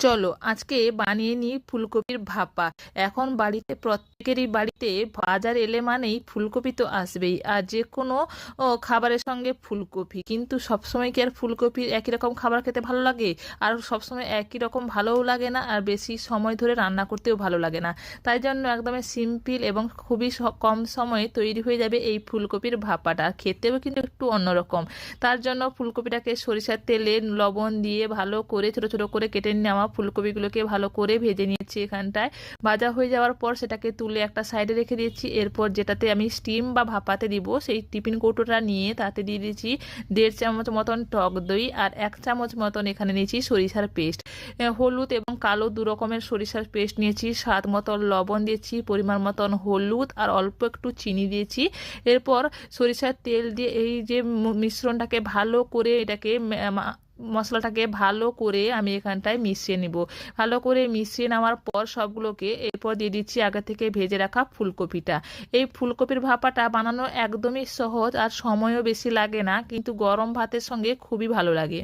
চলো, আজকে বানিয়ে নিই ফুলকপির ভাপা। এখন বাড়িতে, প্রত্যেকেরই বাড়িতে বাজার এলে মানেই ফুলকপি তো আসবেই। আর যে কোনো খাবারের সঙ্গে ফুলকপি। কিন্তু সবসময় কি আর ফুলকপির একই রকম খাবার খেতে ভালো লাগে? আর সবসময় একই রকম ভালোও লাগে না, আর বেশি সময় ধরে রান্না করতেও ভালো লাগে না। তাই জন্য একদমই সিম্পল এবং খুবই কম সময়ে তৈরি হয়ে যাবে এই ফুলকপির ভাপাটা। খেতেও কিন্তু একটু অন্যরকম। তার জন্য ফুলকপিটাকে সরিষার তেলে লবণ দিয়ে ভালো করে ছোট ছোট করে কেটে নেওয়া ফুলকপিগুলোকে ভালো করে ভেজে নিয়েছি এখানটায়। ভাজা হয়ে যাওয়ার পর সেটাকে তুলে একটা সাইডে রেখে দিয়েছি। এরপর যেটাতে আমি স্টিম বা ভাপাতে দিব, সেই টিফিন কৌটোটা নিয়ে তাতে দিয়ে দিয়েছি দেড় চামচ মতন টক দই আর এক চামচ মতন এখানে নিয়েছি সরিষার পেস্ট। হলুদ এবং কালো দু রকমের সরিষার পেস্ট নিয়েছি, স্বাদ মতন লবণ দিয়েছি, পরিমাণ মতন হলুদ আর অল্প একটু চিনি দিয়েছি। এরপর সরিষার তেল দিয়ে এই যে মিশ্রণটাকে ভালো করে এটাকে মশলাটাকে ভালো করে আমি এখানটায় মিশিয়ে নিব। ভালো করে মিশিয়ে নেওয়ার পর সবগুলোকে এরপর দিয়ে দিচ্ছি আগে থেকে ভেজে রাখা ফুলকপিটা। এই ফুলকপির ভাপাটা বানানো একদমই সহজ আর সময়ও বেশি লাগে না, কিন্তু গরম ভাতের সঙ্গে খুবই ভালো লাগে।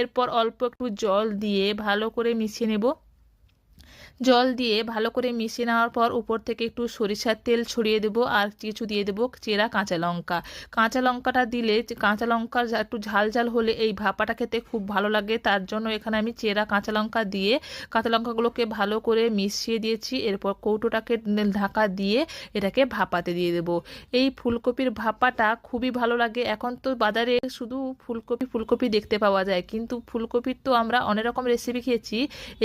এরপর অল্প একটু জল দিয়ে ভালো করে মিশিয়ে নেব। জল দিয়ে ভালো করে মিশিয়ে নেওয়ার পর উপর থেকে একটু সরিষার তেল ছড়িয়ে দেবো আর কিছু দিয়ে দেবো চেরা কাঁচা লঙ্কা। কাঁচা লঙ্কাটা দিলে কাঁচা লঙ্কার একটু ঝাল ঝাল হলে এই ভাপাটা খেতে খুব ভালো লাগে। তার জন্য এখানে আমি চেরা কাঁচা লঙ্কা দিয়ে কাঁচা লঙ্কাগুলোকে ভালো করে মিশিয়ে দিয়েছি। এরপর কৌটোটাকে ঢাকা দিয়ে এটাকে ভাপাতে দিয়ে দেবো। এই ফুলকপির ভাপাটা খুবই ভালো লাগে। এখন তো বাজারে শুধু ফুলকপি ফুলকপি দেখতে পাওয়া যায়। কিন্তু ফুলকপির তো আমরা অনেক রকম রেসিপি খেয়েছি।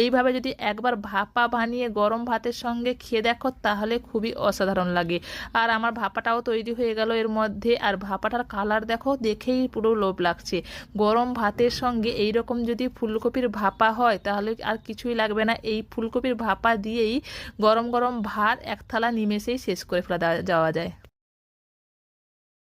এইভাবে যদি একবার ভাপা বানিয়ে গরম ভাতের সঙ্গে খেয়ে দেখো, তাহলে খুবই অসাধারণ লাগে। আর আমার ভাপাটাও তৈরি হয়ে গেল এর মধ্যে। আর ভাপাটার কালার দেখো, দেখেই পুরো লোভ লাগছে। গরম ভাতের সঙ্গে এই রকম যদি ফুলকপির ভাপা হয়, তাহলে আর কিছুই লাগবে না। এই ফুলকপির ভাপা দিয়েই গরম গরম ভাত এক থালা নিমেষেই শেষ করে ফেলা যাওয়া যায়।